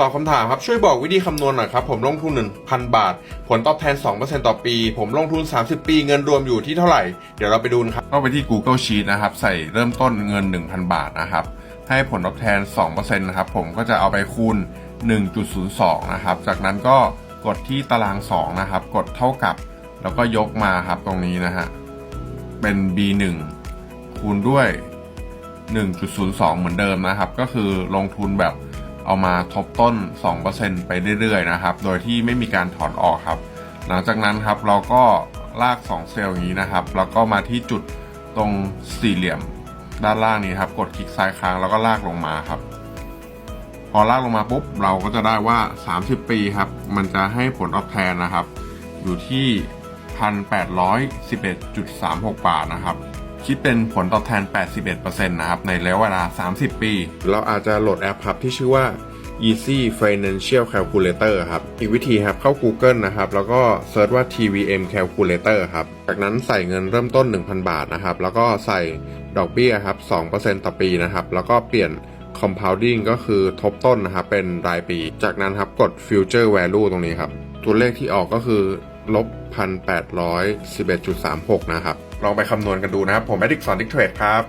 ตอบคำถามครับ ช่วยบอกวิธีคำนวณหน่อยครับ ผมลงทุน 1,000 บาท ผลตอบแทน 2%ต่อปี ผมลงทุน 30 ปีเงินรวมอยู่ที่เท่าไหร่ เดี๋ยวเราไปดูกันครับเข้าไปที่ Google Sheet นะครับ ใส่เริ่มต้นเงิน 1,000 บาทนะครับ ให้ผลตอบแทน 2%นะครับผมก็จะเอาไปคูณ 1.02 นะครับ จากนั้นก็กดที่ตาราง 2 นะครับ กดเท่ากับ แล้วก็ยกมาครับตรงนี้นะฮะเป็น B1 คูณด้วย 1.02 เหมือนเดิมนะครับ ก็คือลงทุนแบบ เอามาทบต้น 2%ไปเรื่อยๆนะครับ โดยที่ไม่มีการถอนออกครับ หลังจากนั้นครับเราก็ลาก 2 เซลล์อย่างนี้นะครับ แล้วก็มาที่จุดตรงสี่เหลี่ยมด้านล่างนี้ครับ กดคลิกซ้ายค้างแล้วก็ลากลงมาครับ พอลากลงมาปุ๊บเราก็จะได้ว่า 30 ปีครับ มันจะให้ผลตอบแทนนะครับ อยู่ที่ 1,811.36 บาทนะครับ คิดเป็นผลตอบแทน 81%นะครับ ในระยะเวลา 30 ปี เราอาจจะโหลดแอปครับที่ชื่อว่า Easy Financial Calculator ครับ อีกวิธีครับเข้า Google นะครับ แล้วก็เซิร์ชว่า TVM Calculator ครับ จากนั้นใส่เงินเริ่มต้น 1,000 บาทนะครับ แล้วก็ใส่ดอกเบี้ยครับ 2%ต่อปีนะครับ แล้วก็เปลี่ยน compounding ก็คือทบต้นนะครับ เป็นรายปี จากนั้นครับกด future value ตรงนี้ครับ ตัวเลขที่ออกก็คือ ลบ 1,811.36 นะครับ ลองไปคำนวณกันดูนะครับ ผมแอดิกสอนดิกเทรดครับ